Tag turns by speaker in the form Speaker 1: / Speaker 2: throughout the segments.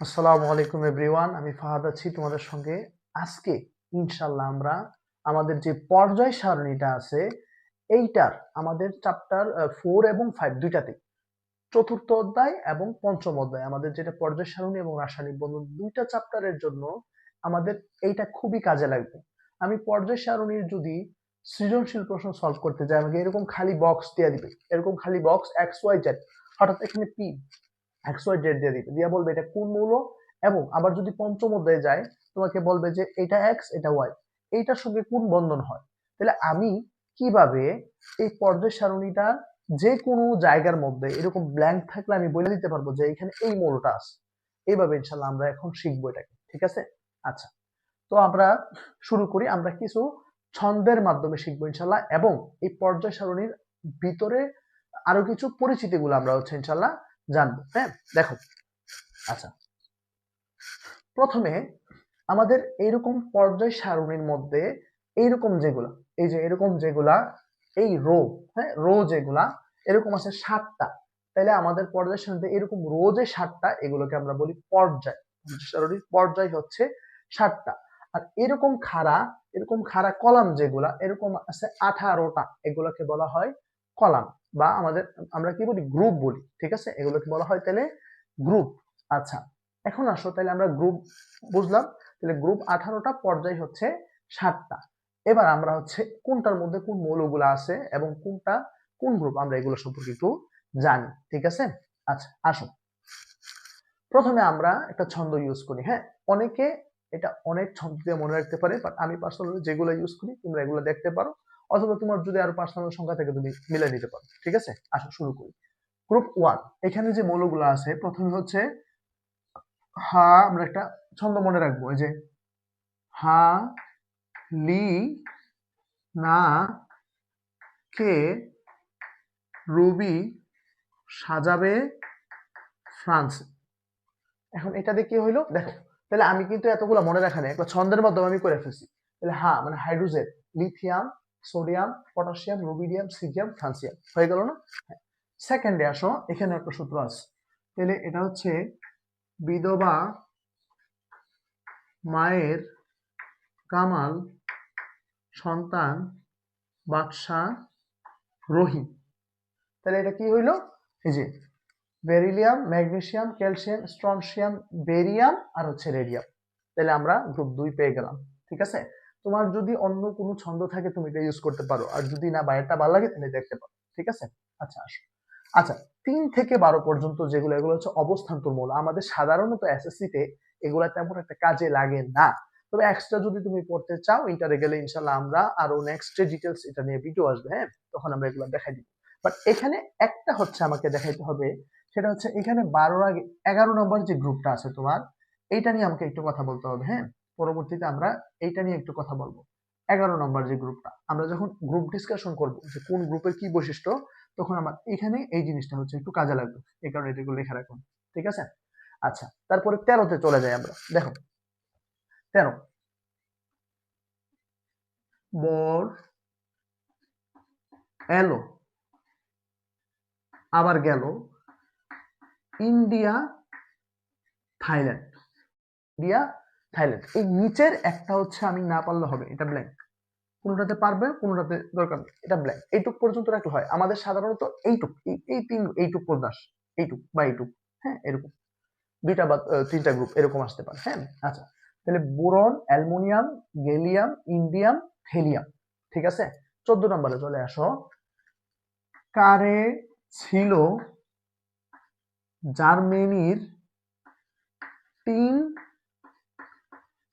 Speaker 1: আসসালামু আলাইকুম এভরিওয়ান, আমি ফাহাদ আছি তোমাদের সঙ্গে। আজকে ইনশাল্লাহ আমরা আমাদের যে পর্যায় সারণীটা আছে, এইটার আমাদের চ্যাপ্টার ফোর এবং ফাইভ দুইটাতে চতুর্থ অধ্যায় এবং পঞ্চম অধ্যায়, আমাদের যেটা পর্যায় সারণী এবং রাসায়নিক বন্ধন দুইটা চ্যাপ্টারের জন্য আমাদের এইটা খুবই কাজে লাগবে। আমি পর্যায় সারণীর যদি সৃজনশীল প্রশ্ন সলভ করতে যাই, আমাকে এরকম খালি বক্স দিয়ে দিবে। এরকম খালি বক্স এক্স ওয়াই জেড হঠাৎ এখানে পি ওয়াই জেড দিয়ে দিবে। দিয়ে বলবে এটা কোন মৌল? এবং আবার যদি পঞ্চম অধ্যায়ে যায়, তোমাকে বলবে যে এটা এক্স এটা ওয়াই এইটার সঙ্গে কোন বন্ধন হয়? তাহলে আমি কীভাবে এই পর্যায় সারণীটা যে কোনো জায়গার মধ্যে, এরকম ব্ল্যাঙ্ক থাকলে আমি বলে দিতে পারব যে এখানে এই মৌলটা আছে। এইভাবে ইনশাল্লাহ আমরা এখন শিখব এটাকে, ঠিক আছে? আচ্ছা তো আমরা শুরু করি, আমরা কিছু ছন্দের মাধ্যমে শিখব ইনশাল্লাহ এবং এই পর্যায় সারণীর ভিতরে আরও কিছু পরিচিতিগুলো আমরা হচ্ছে ইনশাল্লাহ জানব হ্যাঁ? দেখো। আচ্ছা। প্রথমে আমাদের এইরকম পর্যায় সারণীর মধ্যে এইরকম যেগুলা, এই যে এরকম যেগুলা, এই রো হ্যাঁ? রো যেগুলা, এরকম আছে সাতটা। তাহলে আমাদের পর্যায় সারণীতে এরকম রো যে ষাটটা এগুলোকে আমরা বলি পর্যায় সারণীর পর্যায় হচ্ছে সাতটা। আর এরকম খাড়া এরকম খাড়া কলাম যেগুলা, এরকম আছে আঠারোটা, এগুলোকে বলা হয় কলাম। বা আমাদের, আমরা কি বলি? গ্রুপ বলি, ঠিক আছে? এগুলোকে বলা হয় তাহলে গ্রুপ আচ্ছা এখন আসো, তাহলে আমরা গ্রুপ বুঝলাম। তাহলে গ্রুপ আঠারোটা পর্যায় হচ্ছে সাতটা। এবার আমরা হচ্ছে কোনটার মধ্যে কোন মৌলগুলো আছে এবং কোনটা, কোন গ্রুপ আমরা এগুলো সম্পর্কে একটু জানি, ঠিক আছে? আচ্ছা আসো। প্রথমে আমরা একটা ছন্দ ইউজ করি হ্যাঁ? অনেকে এটা অনেক ছন্দ দিয়ে মনে রাখতে পারে বাট আমি পার্সোনালি যেগুলো ইউজ করি, তোমরা এগুলো দেখতে পারো। অথবা তোমার যদি আরও পার্সোনাল সংখ্যা থেকে তুমি মিলে নিতে পারো, ঠিক আছে? আসো, শুরু করি। গ্রুপ ওয়ান এখানে যে মৌলগুলো আছে, প্রথমে হচ্ছে হা, আমরা একটা ছন্দ মনে রাখব যে হা, লি, না, কে, রুবি, সাজাবে, ফ্রান্স। এখন এটাতে কি হইল? দেখো, তাহলে আমি কিন্তু এতগুলো মনে রাখা নেই একটা ছন্দের মাধ্যমে আমি করে ফেলছি। তাহলে হা মানে hydrogen, lithium sodium, potassium, rubidium, caesium francium হয়ে গেল না? সেকেন্ডে আসো, এখানে একটা সূত্র আছে। তাহলে এটা হচ্ছে বিধবা মায়ের কামাল, সন্তান, বাদশা রহিম তাহলে এটা কি হইল? এই যে beryllium, magnesium, calcium strontium barium আর হচ্ছে রেডিয়াম। তাহলে আমরা গ্রুপ দুই পেয়ে গেলাম। ঠিক আছে? তোমার যদি অন্য কোনো ছন্দ থাকে, তুমি এটা ইউজ করতে পারো। আর যদি না বাইরটা ভালো লাগে, তুমি দেখতে পারো। ঠিক আছে? আচ্ছা আসো। আচ্ছা তিন থেকে বারো পর্যন্ত যেগুলো, এগুলো হচ্ছে অবস্থান্তর মূল। আমাদের সাধারণত এসএসসি তে এগুলো তেমন একটা কাজে লাগে না। তবে এক্সট্রা যদি তুমি পড়তে চাও ইন্টারে গেলে ইনশাল্লাহ আমরা আরও নেক্সট ডিটেলস এটা নিয়ে ভিডিও আসবে হ্যাঁ? তখন আমরা এগুলো দেখাই দিব। বাট এখানে একটা হচ্ছে আমাকে দেখাইতে হবে, সেটা হচ্ছে এখানে বারোর আগে, এগারো নম্বর যে গ্রুপটা আছে তোমার, এইটা নিয়ে আমাকে একটু কথা বলতে হবে হ্যাঁ? পরবর্তীতে আমরা এইটা নিয়ে একটু কথা বলব। এগারো নম্বর যে গ্রুপটা, আমরা যখন গ্রুপ ডিসকাশন করব যে কোন গ্রুপের কি বৈশিষ্ট্য, তখন আমার এখানে এই জিনিসটা হচ্ছে একটু কাজে লাগবে, এই কারণে এটাগুলো লেখা রাখুন, ঠিক আছে? আচ্ছা তারপরে তেরোতে চলে যাই আমরা, দেখো, তেরো। বর, এলো, আবার গেল, ইন্ডিয়া, থাইল্যান্ড, ইন্ডিয়া থাইল্যান্ড। এই নিচের একটা হচ্ছে আমি না পারলে হবে, এটা ব্ল্যাঙ্ক কোনোটাতে পারবে, কোনোটাতে দরকার নেই, এটা ব্ল্যাঙ্ক এইটুক পর্যন্ত রাখলে হয়। আমাদের সাধারণত এইটুক, এই- তিন, এইটুক প্রদাস এইটুক বা এইটুক হ্যাঁ এরকম। দুইটা বা তিনটা গ্রুপ এরকম আসতে পারে হ্যাঁ? আচ্ছা তাহলে boron, aluminium, gallium, indium helium ঠিক আছে? চোদ্দ নম্বরে চলে আসো। কারে ছিল জার্মানির তিন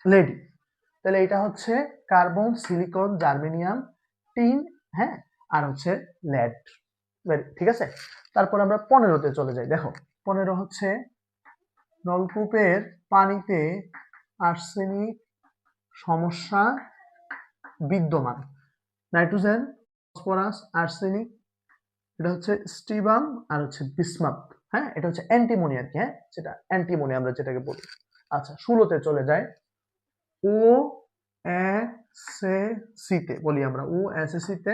Speaker 1: লেডি। তাহলে এটা হচ্ছে কার্বন, সিলিকন, জার্মেনিয়াম, টিন হ্যাঁ আর হচ্ছে লেড। ঠিক আছে? তারপর আমরা পনেরোতে চলে যাই। দেখো, পনেরো হচ্ছে নলকূপের পানিতে আর্সেনিক সমস্যা বিদ্যমান। নাইট্রোজেন, ফসফরাস, আর্সেনিক, এটা হচ্ছে স্টিবাম আর হচ্ছে বিসমাপ হ্যাঁ এটা হচ্ছে অ্যান্টিমোনি আর কি হ্যাঁ সেটা অ্যান্টিমোনি আমরা যেটাকে বলি। আচ্ছা ষোলোতে চলে যায় ও সিতে বলি আমরা, ও সিতে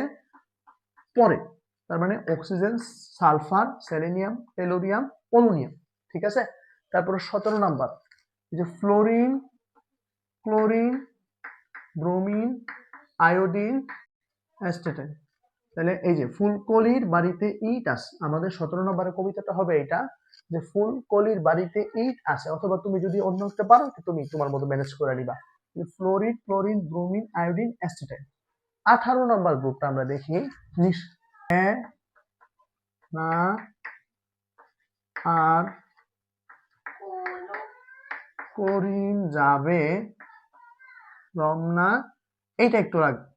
Speaker 1: পরে, তার মানে oxygen, sulphur, selenium tellurium polonium ঠিক আছে? তারপরে সতেরো নাম্বার যে fluorine, chlorine, bromine, iodine, astatine, তাহলে এই যে ফুলকলির বাড়িতে ইট আছে, আমাদের সতেরো নম্বরের কবিতাটা হবে এটা যে ফুলকলির বাড়িতে ইট আছে, অথবা তুমি যদি অন্য একটা পারো, তুমি তোমার মতো ম্যানেজ করে নিবা। Fluorine chlorine bromine iodine astatine আঠারো নম্বর গ্রুপটা আমরা দেখি না, আর করিম যাবে রমনা এইটা একটু রাখবে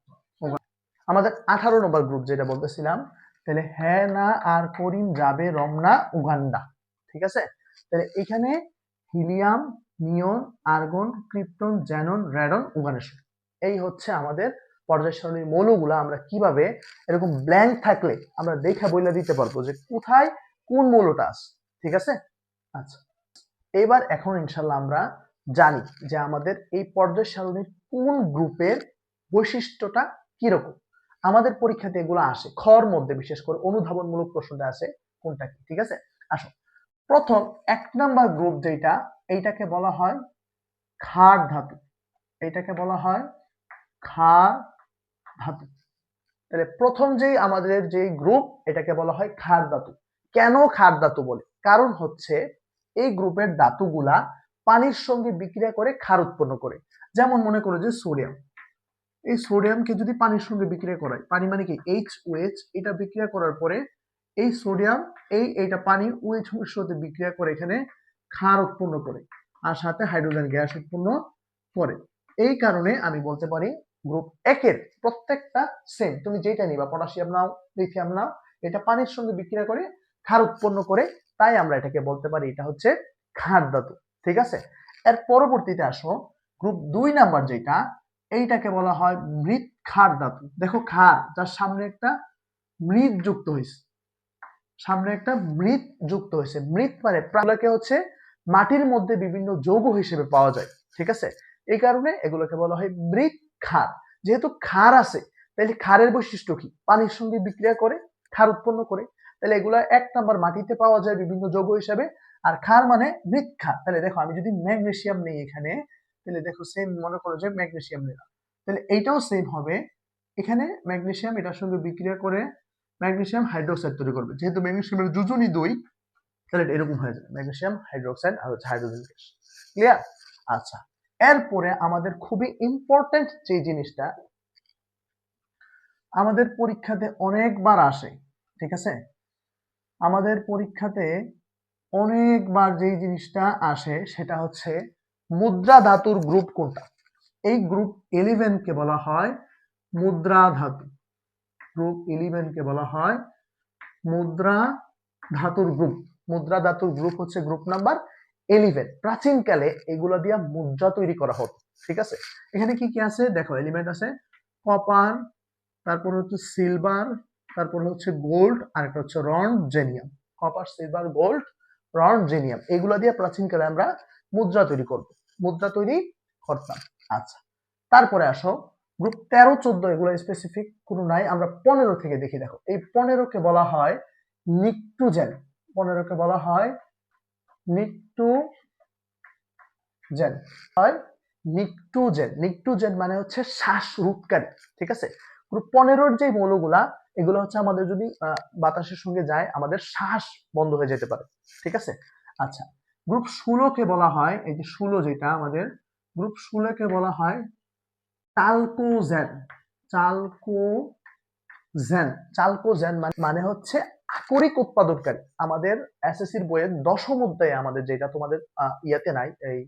Speaker 1: আমাদের আঠারো নম্বর গ্রুপ যেটা বলতেছিলাম, তাহলে হ্যাঁ না, আর করিম যাবে রমনা উগান্ডা। ঠিক আছে? তাহলে এখানে helium neon, argon, krypton xenon radon oganesson এই হচ্ছে আমাদের পর্যায় সারণীর মৌলগুলা। আমরা কীভাবে এরকম ব্ল্যাঙ্ক থাকলে আমরা দেখা বইলা দিতে পারব যে কোথায় কোন মৌলটা আছে, ঠিক আছে? আচ্ছা এবার এখন ইনশাল্লাহ আমরা জানি যে আমাদের এই পর্যায় সারণীর কোন গ্রুপের বৈশিষ্ট্যটা কীরকম। আমাদের পরীক্ষাতে এগুলো আসে। খর মধ্যে বিশেষ করে অনুধাবনমূলক প্রশ্নটা আছে কোনটা কি, ঠিক আছে? আসো। প্রথম এক নাম্বার গ্রুপ যেটা, এইটাকে বলা হয় ক্ষার ধাতু। এইটাকে বলা হয় ক্ষার ধাতু। তাহলে প্রথম যেই আমাদের যে গ্রুপ এটাকে বলা হয় ক্ষার ধাতু। কেন ক্ষার ধাতু বলে? কারণ হচ্ছে এই গ্রুপের ধাতুগুলা পানির সঙ্গে বিক্রিয়া করে ক্ষার উৎপন্ন করে। যেমন মনে করো যে সোডিয়াম। এই সোডিয়ামকে যদি পানির সঙ্গে বিক্রিয়া করায়, পানি মানে কি? এইচ ওএইচ এটা বিক্রিয়া করার পরে এই সোডিয়াম, এই, এইটা পানির ওএইচ এর সাথে বিক্রিয়া করে এখানে ক্ষার উৎপন্ন করে আর সাথে হাইড্রোজেন গ্যাস উৎপন্ন করে। এই কারণে আমি বলতে পারি গ্রুপ একের প্রত্যেকটা সেম তুমি যেটা নিবা পটাশিয়াম নাও লিথিয়াম নাও, এটা পানির সঙ্গে বিক্রিয়া করে ক্ষার উৎপন্ন করে, তাই আমরা এটাকে বলতে পারি এটা হচ্ছে ক্ষার ধাতু, ঠিক আছে? এর পরবর্তীতে আসো গ্রুপ দুই নাম্বার যেটা এইটাকে বলা হয় মৃৎ ক্ষার ধাতু। দেখো ক্ষার, যার সামনে একটা মৃৎ যুক্ত হয়েছে সামনে একটা মৃৎ যুক্ত হয়েছে। মৃৎ মানে প্রাণকে হচ্ছে মাটির মধ্যে বিভিন্ন যৌগ হিসেবে পাওয়া যায়। ঠিক আছে? এই কারণে এগুলোকে বলা হয় মৃৎ ক্ষার। যেহেতু ক্ষার আছে তাহলে ক্ষারের বৈশিষ্ট্য কি? পানির সঙ্গে বিক্রিয়া করে, ক্ষার উৎপন্ন করে। তাহলে এগুলো এক নাম্বার মাটিতে পাওয়া যায় বিভিন্ন যৌগ হিসেবে। আর ক্ষার মানে মৃৎ ক্ষার। তাহলে দেখো, আমি যদি ম্যাগনেসিয়াম নেই এখানে তাহলে দেখো সেম মনে করো যে ম্যাগনেসিয়াম নিলাম। তাহলে এইটাও সেম হবে। এখানে ম্যাগনেসিয়াম এটার সঙ্গে বিক্রিয়া করে ম্যাগনেসিয়াম হাইড্রোক্সাইড তৈরি করবে। যেহেতু ম্যাগনেসিয়ামের দুজনই দুই, তাহলে এরকম হয়ে যাবে, ম্যাগনেসিয়াম, হাইড্রোক্সাইড আর হচ্ছে হাইড্রোজেন গ্যাস। ক্লিয়ার আচ্ছা এরপরে আমাদের খুবই ইম্পর্টেন্ট যে জিনিসটা, আমাদের পরীক্ষাতে অনেকবার আসে, ঠিক আছে? আমাদের পরীক্ষাতে অনেকবার যেই জিনিসটা আসে, সেটা হচ্ছে মুদ্রা ধাতুর গ্রুপ কোনটা? এই গ্রুপ ইলেভেন কে বলা হয় মুদ্রা ধাতু। গ্রুপ ইলেভেন কে বলা হয়, মুদ্রা ধাতুর গ্রুপ মুদ্রা ধাতুর গ্রুপ হচ্ছে গ্রুপ নাম্বার ইলেভেন প্রাচীনকালে এগুলো দিয়ে মুদ্রা তৈরি করা হতো, ঠিক আছে? এখানে কি কি আছে? দেখো এলিমেন্ট আছে কপার তারপর হচ্ছে সিলভার তারপর হচ্ছে গোল্ড আর একটা হচ্ছে roentgenium copper silver gold roentgenium এগুলো দিয়ে প্রাচীনকালে আমরা মুদ্রা তৈরি করব। মুদ্রা তৈরি করতাম। আচ্ছা তারপরে আসো গ্রুপ তেরো, চোদ্দ, এগুলো স্পেসিফিক কোনো নাই। আমরা পনেরো থেকে দেখি, দেখো। এই পনেরোকে বলা হয় নিকটুজেন পনেরোকে বলা হয় নিকটুজেন হয় নিকটুজেন নিকটুজেন মানে হচ্ছে শ্বাস রূপকারী ঠিক আছে? গ্রুপ পনেরোর যে মৌলগুলা, এগুলো হচ্ছে আমাদের যদি বাতাসের সঙ্গে যায়, আমাদের শ্বাস বন্ধ হয়ে যেতে পারে, ঠিক আছে? আচ্ছা গ্রুপ ষোলোকে বলা হয়, এই যে ষোলো যেটা আমাদের, গ্রুপ ষোলোকে বলা হয় চালকোজেন চালকোজেন চালকোজেন মানে হচ্ছে আকরিক উৎপাদনকারী। আমাদের এসএসসির বইয়ের দশম অধ্যায়ে আমাদের যেটা তোমাদের ইয়াতে নাই, এই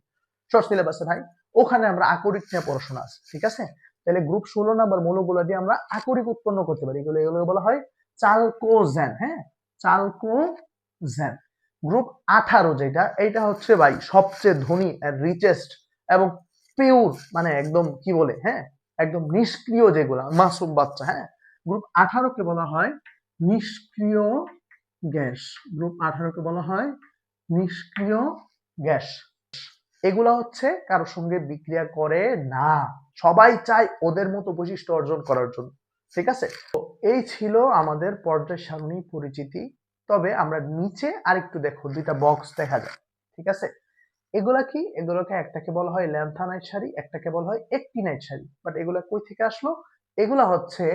Speaker 1: শর্ট সিলেবাসে নাই, ওখানে আমরা আকরিক নিয়ে পড়াশোনা আছে, ঠিক আছে? তাহলে গ্রুপ ষোলো নাম্বার মৌলগুলো দিয়ে আমরা আকরিক উৎপন্ন করতে পারি। এগুলো এগুলো বলা হয় চালকোজেন হ্যাঁ? চালকোজেন। গ্রুপ আঠারো যেটা, এইটা হচ্ছে ভাই সবচেয়ে ধনী রিচেস্ট এবং পিওর মানে একদম কি বলে হ্যাঁ? একদম নিষ্ক্রিয় যেগুলা মাসুম বাচ্চা হ্যাঁ? গ্রুপ আঠারোকে বলা হয় নিষ্ক্রিয় গ্যাস। গ্রুপ আঠারোকে বলা হয় নিষ্ক্রিয় গ্যাস। এগুলা হচ্ছে কারোর সঙ্গে বিক্রিয়া করে না। সবাই চায় ওদের মতো বৈশিষ্ট্য অর্জন করার জন্য, ঠিক আছে? তো এই ছিল আমাদের পর্যায় সারণী পরিচিতি। তবে আমরা নিচে আরেকটু দেখো, দুইটা বক্স দেখা যায়, ঠিক আছে? এগুলা কি? এগুলোকে একটাকে বলা হয় ল্যান্থানাইট শাড়ি, একটাকে বলা হয় একটিনাইট শাড়ি। বাট এগুলা কই থেকে আসলো? এগুলা হচ্ছে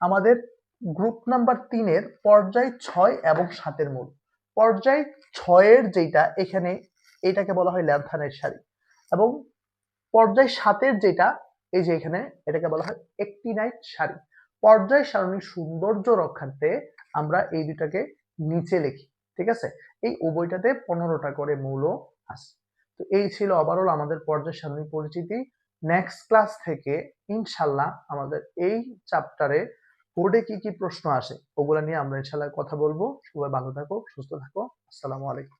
Speaker 1: আমাদের গ্রুপ নাম্বার তিনের পর্যায় ছয় এবং সাতের মূল। পর্যায় ছয়ের যেটা এখানে এটাকে বলা হয় ল্যান্থানাইট শাড়ি। এবং পর্যায় সাতের যেটা এই যে এখানে, এটাকে বলা হয় একটিনাইট শাড়ি। পর্যায় সারণীর সৌন্দর্য রক্ষার্থে আমরা এই দুটাকে নিচে লিখি, ঠিক আছে? এই উভয়টাতে পনেরোটা করে মৌল আছে। তো এই ছিল ওভারঅল আমাদের পর্যায় সারণী পরিচিতি। নেক্সট ক্লাস থেকে ইনশাল্লাহ আমাদের এই চ্যাপ্টারে বোর্ডে কি কি প্রশ্ন আসে, ওগুলো নিয়ে আমরা ইনশাল্লাহ কথা বলব। সবাই ভালো থাকো, সুস্থ থাকো। আসসালামু আলাইকুম।